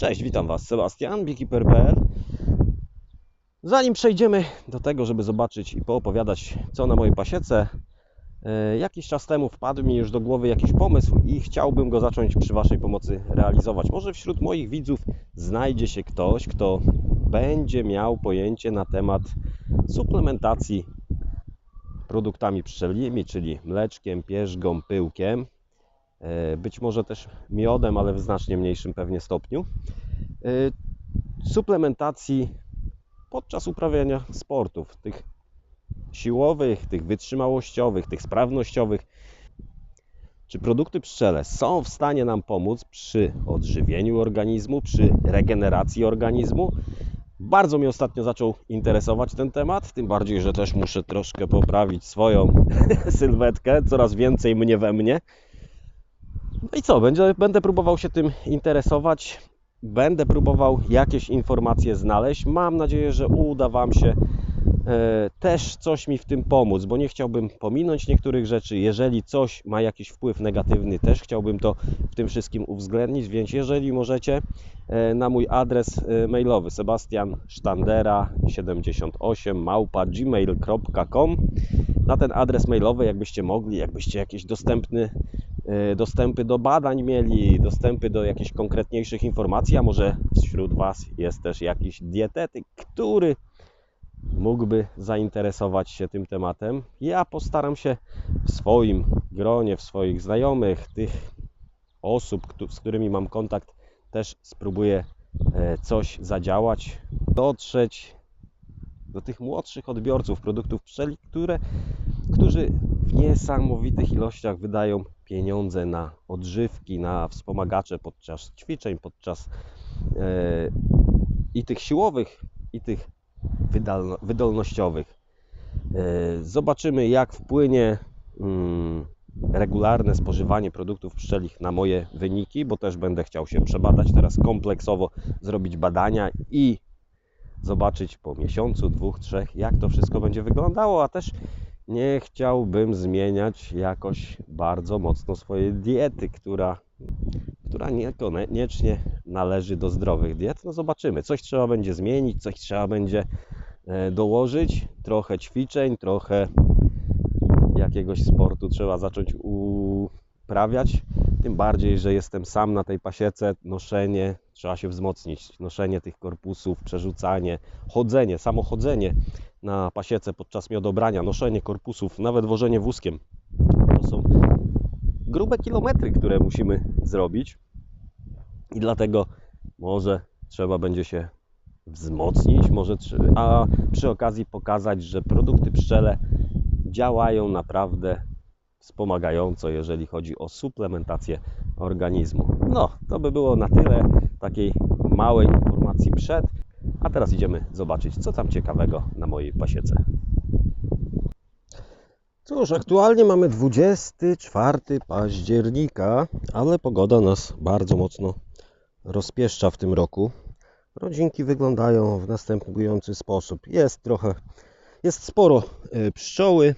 Cześć, witam Was, Sebastian, beekeeper.pl Zanim przejdziemy do tego, żeby zobaczyć i poopowiadać, co na mojej pasiece, e, jakiś czas temu wpadł mi już do głowy jakiś pomysł i chciałbym go zacząć przy Waszej pomocy realizować. Może wśród moich widzów znajdzie się ktoś, kto będzie miał pojęcie na temat suplementacji produktami pszczelimi, czyli mleczkiem, pierzgą, pyłkiem, być może też miodem, ale w znacznie mniejszym pewnie stopniu. E, Suplementacji podczas uprawiania sportów, tych siłowych, tych wytrzymałościowych, tych sprawnościowych. Czy produkty pszczele są w stanie nam pomóc przy odżywieniu organizmu, przy regeneracji organizmu? Bardzo mnie ostatnio zaczął interesować ten temat, tym bardziej, że też muszę troszkę poprawić swoją sylwetkę, coraz więcej mnie we mnie. No i co, będzie, będę próbował się tym interesować, będę próbował jakieś informacje znaleźć. Mam nadzieję, że uda Wam się e, też coś mi w tym pomóc, bo nie chciałbym pominąć niektórych rzeczy. Jeżeli coś ma jakiś wpływ negatywny, też chciałbym to w tym wszystkim uwzględnić, więc jeżeli możecie, e, na mój adres e, mailowy sebastiansztandera78 małpa gmail.com na ten adres mailowy, jakbyście mogli, jakbyście jakiś dostępny dostępy do badań mieli, dostępy do jakichś konkretniejszych informacji, a może wśród Was jest też jakiś dietetyk, który mógłby zainteresować się tym tematem. Ja postaram się w swoim gronie, w swoich znajomych, tych osób, z którymi mam kontakt, też spróbuję e, coś zadziałać, dotrzeć do tych młodszych odbiorców produktów pszczeli, które, którzy w niesamowitych ilościach wydają pieniądze na odżywki, na wspomagacze podczas ćwiczeń, podczas e, i tych siłowych, i tych wydolnościowych. E, Zobaczymy, jak wpłynie mm, regularne spożywanie produktów pszczelich na moje wyniki, bo też będę chciał się przebadać teraz kompleksowo, zrobić badania i zobaczyć po miesiącu, dwóch, trzech, jak to wszystko będzie wyglądało, a też nie chciałbym zmieniać jakoś bardzo mocno swojej diety, która, która niekoniecznie należy do zdrowych diet. No zobaczymy, coś trzeba będzie zmienić, coś trzeba będzie e, dołożyć, trochę ćwiczeń, trochę jakiegoś sportu trzeba zacząć uprawiać. Tym bardziej, że jestem sam na tej pasiece, noszenie, trzeba się wzmocnić, noszenie tych korpusów, przerzucanie, chodzenie, samo chodzenie na pasiece podczas miodobrania, noszenie korpusów, nawet wożenie wózkiem. To są grube kilometry, które musimy zrobić i dlatego może trzeba będzie się wzmocnić, może, a przy okazji pokazać, że produkty pszczele działają naprawdę wspomagająco, jeżeli chodzi o suplementację organizmu. No, to by było na tyle takiej małej informacji przed, a teraz idziemy zobaczyć, co tam ciekawego na mojej pasiece. Cóż, aktualnie mamy 24 października, ale pogoda nas bardzo mocno rozpieszcza w tym roku. Rodzinki wyglądają w następujący sposób. Jest trochę, jest sporo e, pszczoły.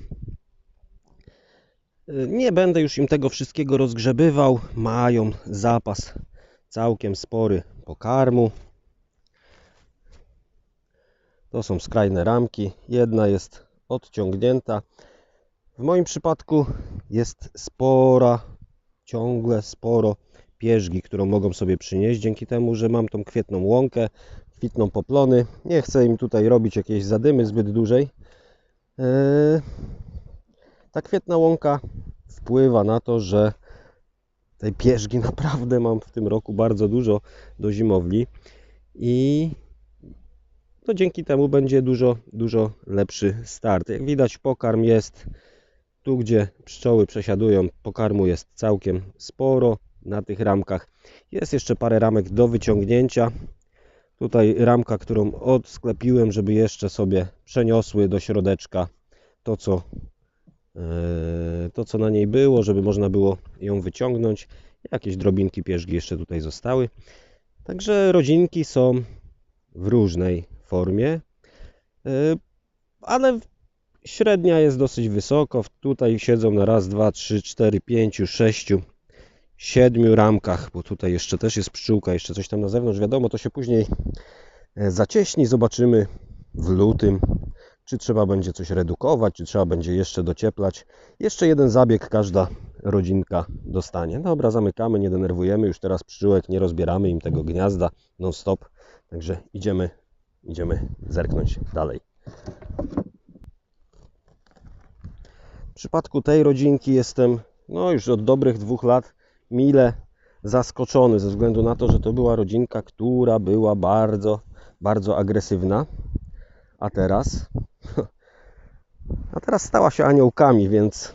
E, Nie będę już im tego wszystkiego rozgrzebywał. Mają zapas całkiem spory pokarmu. To są skrajne ramki. Jedna jest odciągnięta. W moim przypadku jest spora, ciągle sporo pierzgi, którą mogą sobie przynieść. Dzięki temu, że mam tą kwietną łąkę, kwitną poplony. Nie chcę im tutaj robić jakiejś zadymy zbyt dużej. Eee, Ta kwietna łąka wpływa na to, że tej pierzgi naprawdę mam w tym roku bardzo dużo do zimowli i to dzięki temu będzie dużo, dużo lepszy start. Jak widać pokarm jest tu, gdzie pszczoły przesiadują, pokarmu jest całkiem sporo na tych ramkach. Jest jeszcze parę ramek do wyciągnięcia. Tutaj ramka, którą odsklepiłem, żeby jeszcze sobie przeniosły do środeczka to, co, e, to, co na niej było, żeby można było ją wyciągnąć. Jakieś drobinki pierzgi jeszcze tutaj zostały. Także rodzinki są w różnej formie, e, ale średnia jest dosyć wysoko. Tutaj siedzą na raz, dwa, trzy, cztery, pięciu, sześciu, siedmiu ramkach, bo tutaj jeszcze też jest pszczółka, jeszcze coś tam na zewnątrz. Wiadomo, to się później e, zacieśni. Zobaczymy w lutym, czy trzeba będzie coś redukować, czy trzeba będzie jeszcze docieplać. Jeszcze jeden zabieg każda rodzinka dostanie. Dobra, zamykamy, nie denerwujemy już teraz pszczółek, nie rozbieramy im tego gniazda non stop. Także idziemy, idziemy zerknąć dalej. W przypadku tej rodzinki jestem no już od dobrych dwóch lat mile zaskoczony ze względu na to, że to była rodzinka, która była bardzo, bardzo agresywna. A teraz a teraz stała się aniołkami, więc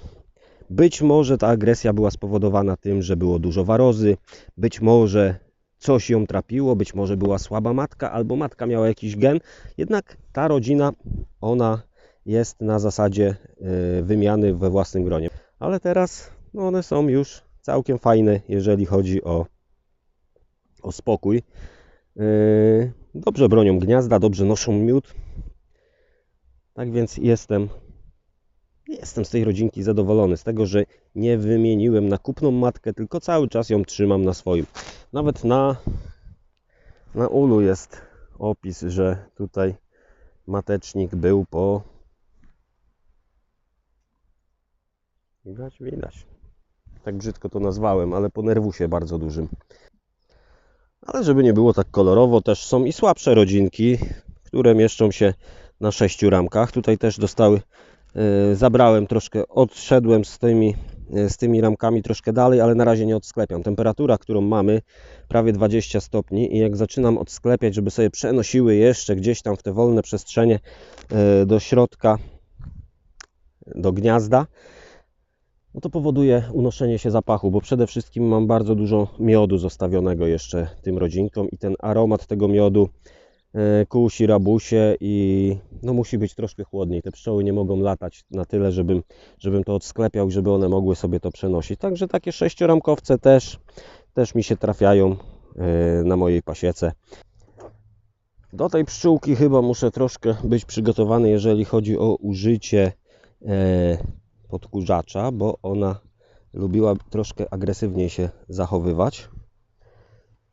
być może ta agresja była spowodowana tym, że było dużo warozy, być może coś ją trapiło, być może była słaba matka, albo matka miała jakiś gen. Jednak ta rodzina, ona jest na zasadzie y, wymiany we własnym gronie. Ale teraz no one są już całkiem fajne, jeżeli chodzi o, o spokój. Yy, Dobrze bronią gniazda, dobrze noszą miód. Tak więc jestem, jestem z tej rodzinki zadowolony, z tego, że nie wymieniłem na kupną matkę, tylko cały czas ją trzymam na swoim. Nawet na, na ulu jest opis, że tutaj matecznik był po... Widać, widać. Tak brzydko to nazwałem, ale po nerwusie bardzo dużym. Ale żeby nie było tak kolorowo, też są i słabsze rodzinki, które mieszczą się na sześciu ramkach. Tutaj też dostały, zabrałem troszkę, odszedłem z tymi, e, z tymi ramkami troszkę dalej, ale na razie nie odsklepiam. Temperatura, którą mamy, prawie 20 stopni i jak zaczynam odsklepiać, żeby sobie przenosiły jeszcze gdzieś tam w te wolne przestrzenie e, do środka, do gniazda, no to powoduje unoszenie się zapachu, bo przede wszystkim mam bardzo dużo miodu zostawionego jeszcze tym rodzinkom i ten aromat tego miodu e, kusi, rabusie i no musi być troszkę chłodniej. Te pszczoły nie mogą latać na tyle, żebym, żebym to odsklepiał, żeby one mogły sobie to przenosić. Także takie sześcioramkowce też, też mi się trafiają e, na mojej pasiece. Do tej pszczółki chyba muszę troszkę być przygotowany, jeżeli chodzi o użycie e, podkurzacza, bo ona lubiła troszkę agresywniej się zachowywać.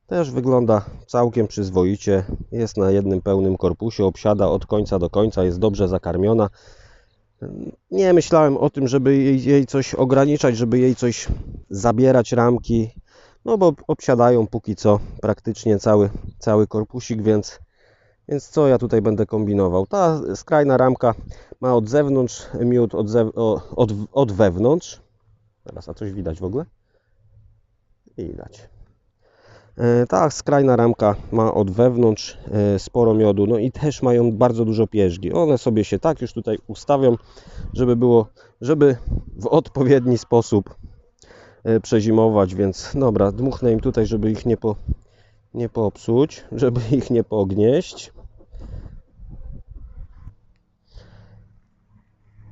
Też wygląda całkiem przyzwoicie. Jest na jednym pełnym korpusie, obsiada od końca do końca, jest dobrze zakarmiona. Nie myślałem o tym, żeby jej, coś ograniczać, żeby jej coś zabierać ramki, no bo obsiadają póki co praktycznie cały, cały korpusik, więc, więc co ja tutaj będę kombinował? Ta skrajna ramka ma od zewnątrz miód, od, zew od, od wewnątrz. Teraz, a coś widać w ogóle? Widać. E, Ta skrajna ramka ma od wewnątrz e, sporo miodu, no i też mają bardzo dużo pierzgi. One sobie się tak już tutaj ustawią, żeby było, żeby w odpowiedni sposób e, przezimować, więc dobra, dmuchnę im tutaj, żeby ich nie, po, nie popsuć, żeby ich nie pognieść.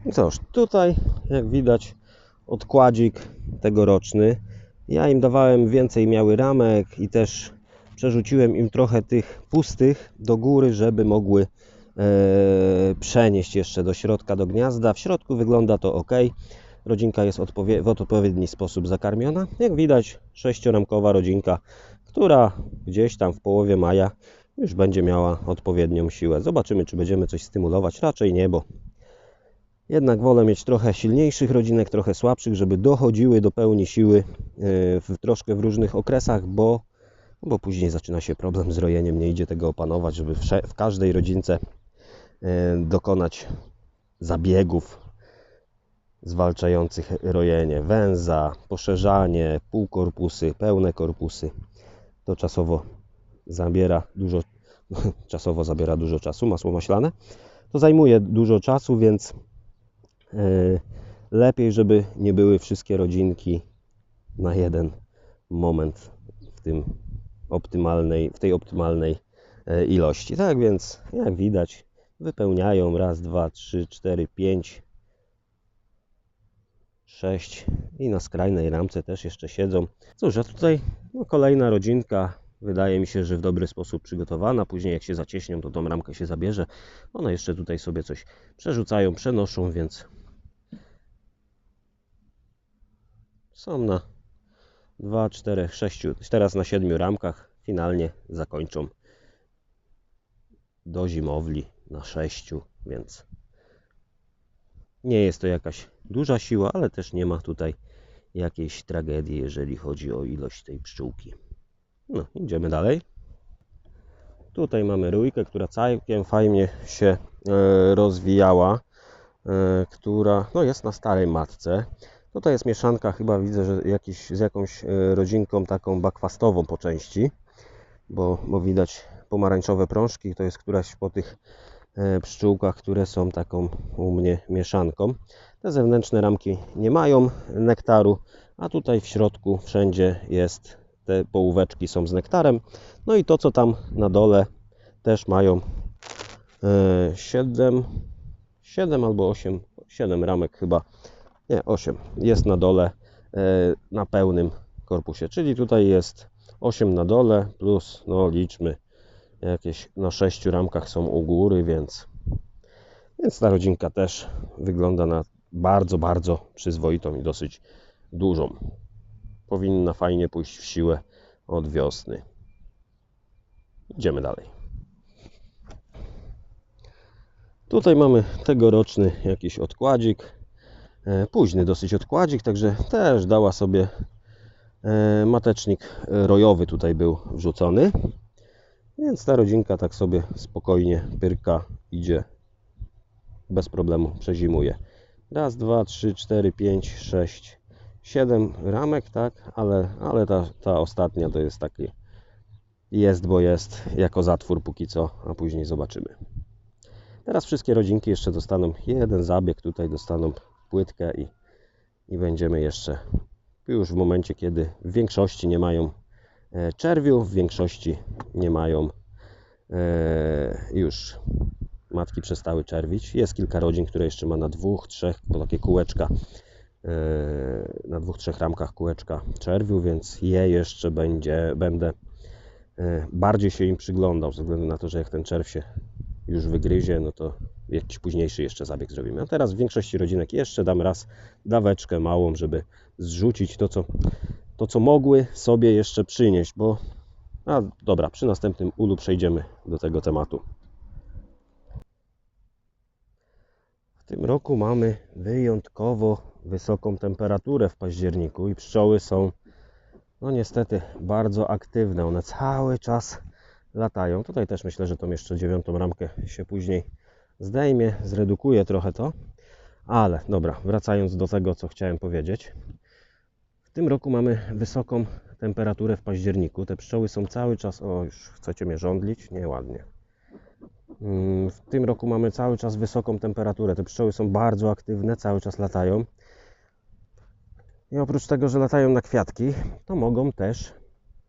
I cóż, tutaj jak widać odkładzik tegoroczny. Ja im dawałem więcej, miały ramek i też przerzuciłem im trochę tych pustych do góry, żeby mogły e, przenieść jeszcze do środka, do gniazda. W środku wygląda to ok. Rodzinka jest odpowie w odpowiedni sposób zakarmiona. Jak widać, sześcioramkowa rodzinka, która gdzieś tam w połowie maja już będzie miała odpowiednią siłę. Zobaczymy, czy będziemy coś stymulować. Raczej nie, bo jednak wolę mieć trochę silniejszych rodzinek, trochę słabszych, żeby dochodziły do pełni siły e, w, troszkę w różnych okresach, bo, bo później zaczyna się problem z rojeniem. Nie idzie tego opanować, żeby w, w każdej rodzince e, dokonać zabiegów zwalczających rojenie. Węza, poszerzanie, półkorpusy, pełne korpusy. To czasowo zabiera dużo, czasowo zabiera dużo czasu, masło maślane. To zajmuje dużo czasu, więc lepiej, żeby nie były wszystkie rodzinki na jeden moment w tym optymalnej, w tej optymalnej e, ilości. Tak więc, jak widać, wypełniają raz, dwa, trzy, cztery, pięć, sześć i na skrajnej ramce też jeszcze siedzą. Cóż, a tutaj no, kolejna rodzinka wydaje mi się, że w dobry sposób przygotowana. Później jak się zacieśnią, to tą ramkę się zabierze. One jeszcze tutaj sobie coś przerzucają, przenoszą, więc są na 2, 4, 6. Teraz na 7 ramkach finalnie zakończą do zimowli na 6, więc nie jest to jakaś duża siła, ale też nie ma tutaj jakiejś tragedii, jeżeli chodzi o ilość tej pszczółki. No, idziemy dalej. Tutaj mamy rójkę, która całkiem fajnie się e, rozwijała, e, która no, jest na starej matce. Tutaj jest mieszanka, chyba widzę, że jakiś, z jakąś e, rodzinką taką bakwastową po części, bo, bo widać pomarańczowe prążki, to jest któraś po tych e, pszczółkach, które są taką u mnie mieszanką. Te zewnętrzne ramki nie mają nektaru, a tutaj w środku wszędzie jest, te połóweczki są z nektarem. No i to, co tam na dole też mają 7, 7 albo 8, 7 ramek chyba, nie 8, jest na dole e, na pełnym korpusie, czyli tutaj jest 8 na dole plus, no liczmy, jakieś na 6 ramkach są u góry, więc, więc ta rodzinka też wygląda na bardzo, bardzo przyzwoitą i dosyć dużą. Powinna fajnie pójść w siłę od wiosny. Idziemy dalej. Tutaj mamy tegoroczny jakiś odkładzik. E, Późny dosyć odkładzik, także też dała sobie e, matecznik rojowy tutaj był wrzucony. Więc ta rodzinka tak sobie spokojnie pyrka idzie bez problemu przezimuje. Raz, dwa, trzy, cztery, pięć, sześć, siedem ramek, tak, ale, ale ta, ta ostatnia to jest taki jest, bo jest jako zatwór póki co, a później zobaczymy. Teraz wszystkie rodzinki jeszcze dostaną jeden zabieg, tutaj dostaną płytkę i, i będziemy jeszcze już w momencie, kiedy w większości nie mają e, czerwiu, w większości nie mają e, już matki przestały czerwić. Jest kilka rodzin, które jeszcze ma na dwóch, trzech, bo takie kółeczka, e, na dwóch, trzech ramkach kółeczka czerwiu, więc je jeszcze będzie, będę bardziej się im przyglądał, ze względu na to, że jak ten czerw się już wygryzie, no to jakiś późniejszy jeszcze zabieg zrobimy. A teraz w większości rodzinek jeszcze dam raz daweczkę małą, żeby zrzucić to, co, to, co mogły sobie jeszcze przynieść, bo a dobra, przy następnym ulu przejdziemy do tego tematu. W tym roku mamy wyjątkowo wysoką temperaturę w październiku i pszczoły są no niestety bardzo aktywne. One cały czas latają. Tutaj też myślę, że tą jeszcze dziewiątą ramkę się później zdejmie, zredukuje trochę to. Ale dobra, wracając do tego, co chciałem powiedzieć. W tym roku mamy wysoką temperaturę w październiku. Te pszczoły są cały czas. O, już chcecie mnie żądlić? Nieładnie. Mm, W tym roku mamy cały czas wysoką temperaturę. Te pszczoły są bardzo aktywne, cały czas latają. I oprócz tego, że latają na kwiatki, to mogą też,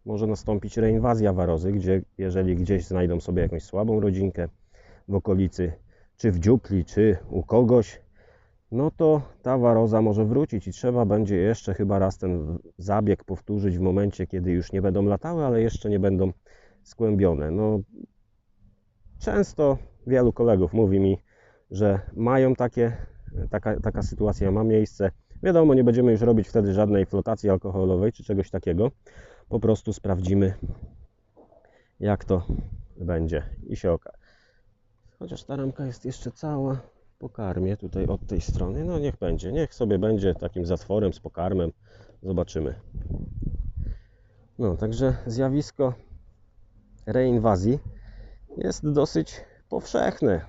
może nastąpić reinwazja warozy, gdzie jeżeli gdzieś znajdą sobie jakąś słabą rodzinkę w okolicy, czy w dziupli, czy u kogoś, no to ta waroza może wrócić i trzeba będzie jeszcze chyba raz ten zabieg powtórzyć w momencie, kiedy już nie będą latały, ale jeszcze nie będą skłębione. No, często wielu kolegów mówi mi, że mają takie, taka, taka sytuacja ma miejsce. Wiadomo, nie będziemy już robić wtedy żadnej flotacji alkoholowej czy czegoś takiego. Po prostu sprawdzimy, jak to będzie i się okaże. Chociaż ta ramka jest jeszcze cała po karmie tutaj od tej strony. No niech będzie, niech sobie będzie takim zatworem z pokarmem. Zobaczymy. No, także zjawisko reinwazji jest dosyć powszechne.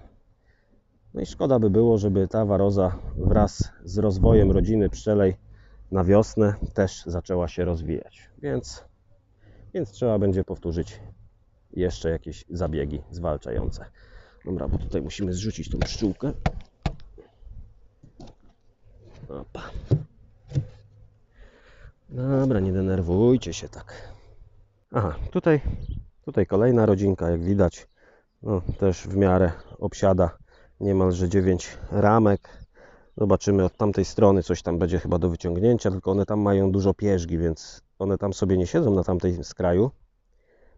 No i szkoda by było, żeby ta waroza wraz z rozwojem rodziny pszczelej na wiosnę też zaczęła się rozwijać. Więc, więc trzeba będzie powtórzyć jeszcze jakieś zabiegi zwalczające. Dobra, bo tutaj musimy zrzucić tą pszczółkę. Opa. Dobra, nie denerwujcie się tak. Aha, tutaj, tutaj kolejna rodzinka, jak widać, no, też w miarę obsiada niemalże 9 ramek. Zobaczymy od tamtej strony, coś tam będzie chyba do wyciągnięcia, tylko one tam mają dużo pierzgi, więc one tam sobie nie siedzą na tamtej skraju,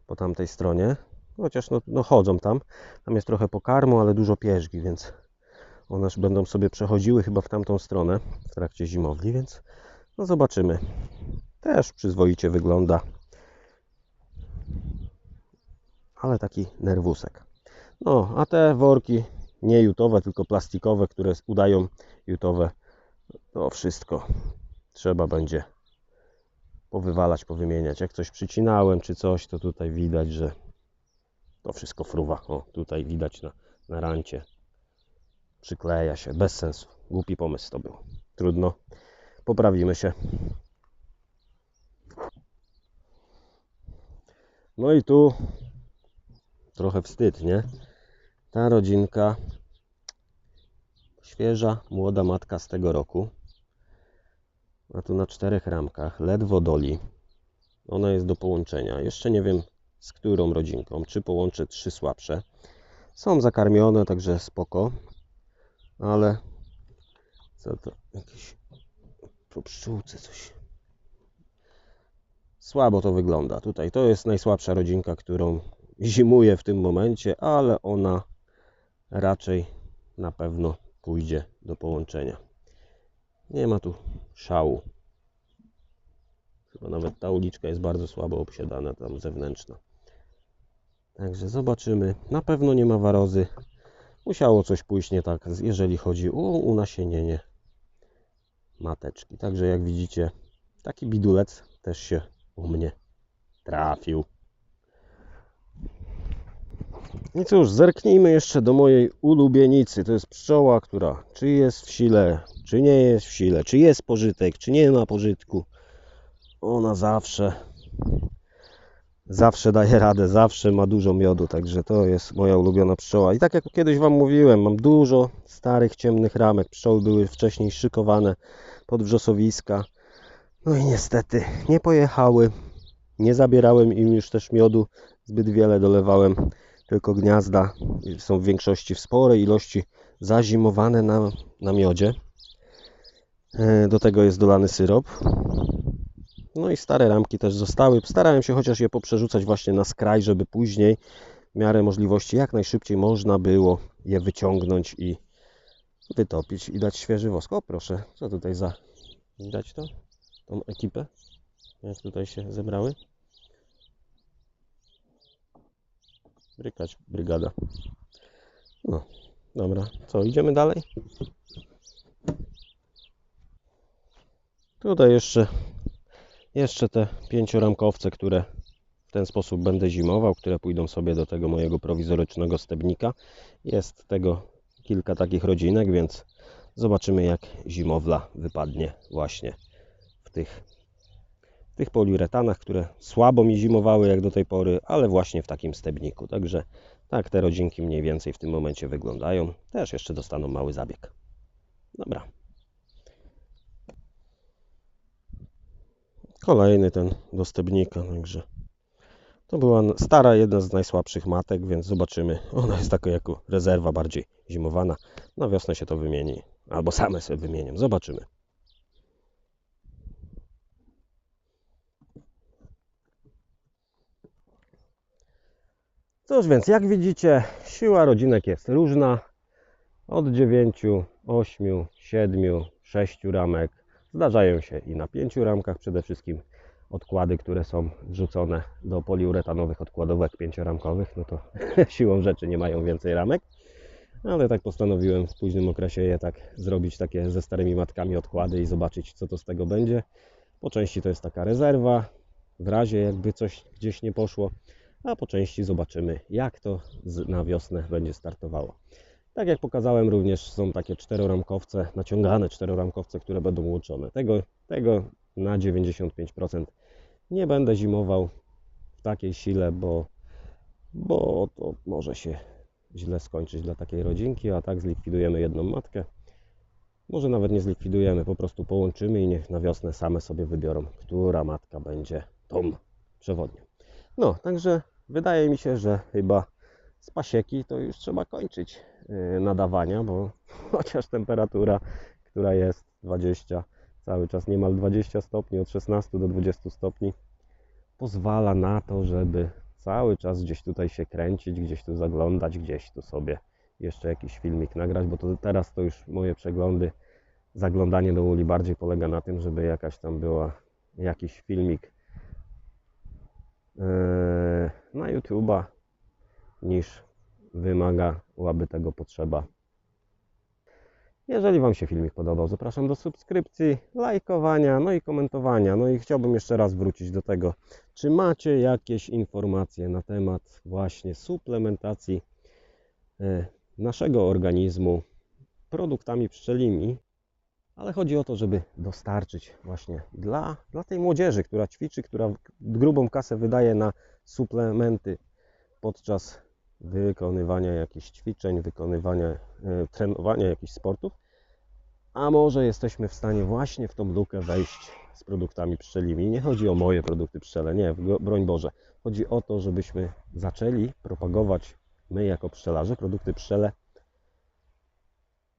po tamtej stronie. Chociaż no, no chodzą tam. Tam jest trochę pokarmu, ale dużo pierzgi, więc one będą sobie przechodziły chyba w tamtą stronę w trakcie zimowli, więc no zobaczymy. Też przyzwoicie wygląda. Ale taki nerwusek. No, a te worki nie jutowe, tylko plastikowe, które udają jutowe, to wszystko trzeba będzie powywalać, powymieniać. Jak coś przycinałem czy coś, to tutaj widać, że to wszystko fruwa. O, tutaj widać na, na rancie. Przykleja się, bez sensu. Głupi pomysł to był. Trudno. Poprawimy się. No i tu trochę wstyd, nie? Ta rodzinka, świeża, młoda matka z tego roku. A tu na czterech ramkach, ledwo doli. Ona jest do połączenia. Jeszcze nie wiem z którą rodzinką, czy połączę trzy słabsze. Są zakarmione, także spoko. Ale co to? Jakieś po pszczółce coś. Słabo to wygląda. Tutaj to jest najsłabsza rodzinka, którą zimuje w tym momencie, ale ona raczej na pewno pójdzie do połączenia. Nie ma tu szału. Chyba nawet ta uliczka jest bardzo słabo obsiadana, tam zewnętrzna. Także zobaczymy. Na pewno nie ma warozy. Musiało coś pójść nie tak, jeżeli chodzi o unasienienie mateczki. Także jak widzicie, taki bidulec też się u mnie trafił. I cóż, zerknijmy jeszcze do mojej ulubienicy. To jest pszczoła, która czy jest w sile, czy nie jest w sile, czy jest pożytek, czy nie ma pożytku. Ona zawsze, zawsze daje radę, zawsze ma dużo miodu, także to jest moja ulubiona pszczoła. I tak jak kiedyś Wam mówiłem, mam dużo starych, ciemnych ramek. Pszczoły były wcześniej szykowane pod wrzosowiska. No i niestety nie pojechały. Nie zabierałem im już też miodu, zbyt wiele dolewałem tylko gniazda są w większości w sporej ilości zazimowane na, na miodzie. E, Do tego jest dolany syrop. No i stare ramki też zostały. Starałem się chociaż je poprzerzucać właśnie na skraj, żeby później w miarę możliwości jak najszybciej można było je wyciągnąć i wytopić i dać świeży wosk. O proszę, co tutaj za... Widać to? Tą ekipę? Jak tutaj się zebrały? Brykać brygada. No, dobra. Co, idziemy dalej? Tutaj jeszcze, jeszcze te pięcioramkowce, które w ten sposób będę zimował, które pójdą sobie do tego mojego prowizorycznego stebnika. Jest tego kilka takich rodzinek, więc zobaczymy jak zimowla wypadnie właśnie w tych tych poliuretanach, które słabo mi zimowały jak do tej pory, ale właśnie w takim stebniku. Także tak te rodzinki mniej więcej w tym momencie wyglądają. Też jeszcze dostaną mały zabieg. Dobra. Kolejny ten do stebnika, także to była stara, jedna z najsłabszych matek, więc zobaczymy. Ona jest taka jako rezerwa bardziej zimowana. Na wiosnę się to wymieni, albo same sobie wymienią. Zobaczymy. Cóż więc, jak widzicie, siła rodzinek jest różna. Od 9, 8, 7, 6 ramek. Zdarzają się i na 5 ramkach przede wszystkim odkłady, które są wrzucone do poliuretanowych odkładówek pięcioramkowych, no to siłą rzeczy nie mają więcej ramek. Ale tak postanowiłem w późnym okresie je tak zrobić takie ze starymi matkami odkłady i zobaczyć co to z tego będzie. Po części to jest taka rezerwa, w razie jakby coś gdzieś nie poszło a po części zobaczymy, jak to na wiosnę będzie startowało. Tak jak pokazałem, również są takie czteroramkowce, naciągane czteroramkowce, które będą łączone. Tego, tego na 95% nie będę zimował w takiej sile, bo, bo to może się źle skończyć dla takiej rodzinki, a tak zlikwidujemy jedną matkę. Może nawet nie zlikwidujemy, po prostu połączymy i niech na wiosnę same sobie wybiorą, która matka będzie tą przewodnią. No, także wydaje mi się, że chyba z pasieki to już trzeba kończyć yy, nadawania, bo chociaż temperatura, która jest 20, cały czas niemal 20 stopni, od 16 do 20 stopni, pozwala na to, żeby cały czas gdzieś tutaj się kręcić, gdzieś tu zaglądać, gdzieś tu sobie jeszcze jakiś filmik nagrać, bo to teraz to już moje przeglądy, zaglądanie do uli bardziej polega na tym, żeby jakaś tam była jakiś filmik na YouTube'a niż wymagałaby tego potrzeba. Jeżeli Wam się filmik podobał, zapraszam do subskrypcji, lajkowania, no i komentowania. No i chciałbym jeszcze raz wrócić do tego, czy macie jakieś informacje na temat właśnie suplementacji e, naszego organizmu produktami pszczelimi, ale chodzi o to, żeby dostarczyć właśnie dla, dla tej młodzieży, która ćwiczy, która grubą kasę wydaje na suplementy podczas wykonywania jakichś ćwiczeń, wykonywania, e, trenowania jakichś sportów, a może jesteśmy w stanie właśnie w tą lukę wejść z produktami pszczelimi. Nie chodzi o moje produkty pszczele, nie, broń Boże. Chodzi o to, żebyśmy zaczęli propagować my jako pszczelarze produkty pszczele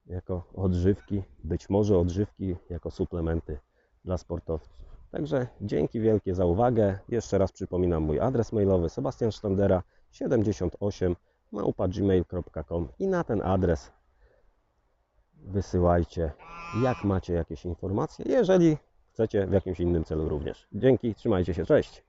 jako odżywki, być może odżywki jako suplementy dla sportowców. Także dzięki wielkie za uwagę. Jeszcze raz przypominam mój adres mailowy Sebastian Sztandera 78 małpa gmail.com i na ten adres wysyłajcie jak macie jakieś informacje, jeżeli chcecie w jakimś innym celu również. Dzięki, trzymajcie się, cześć!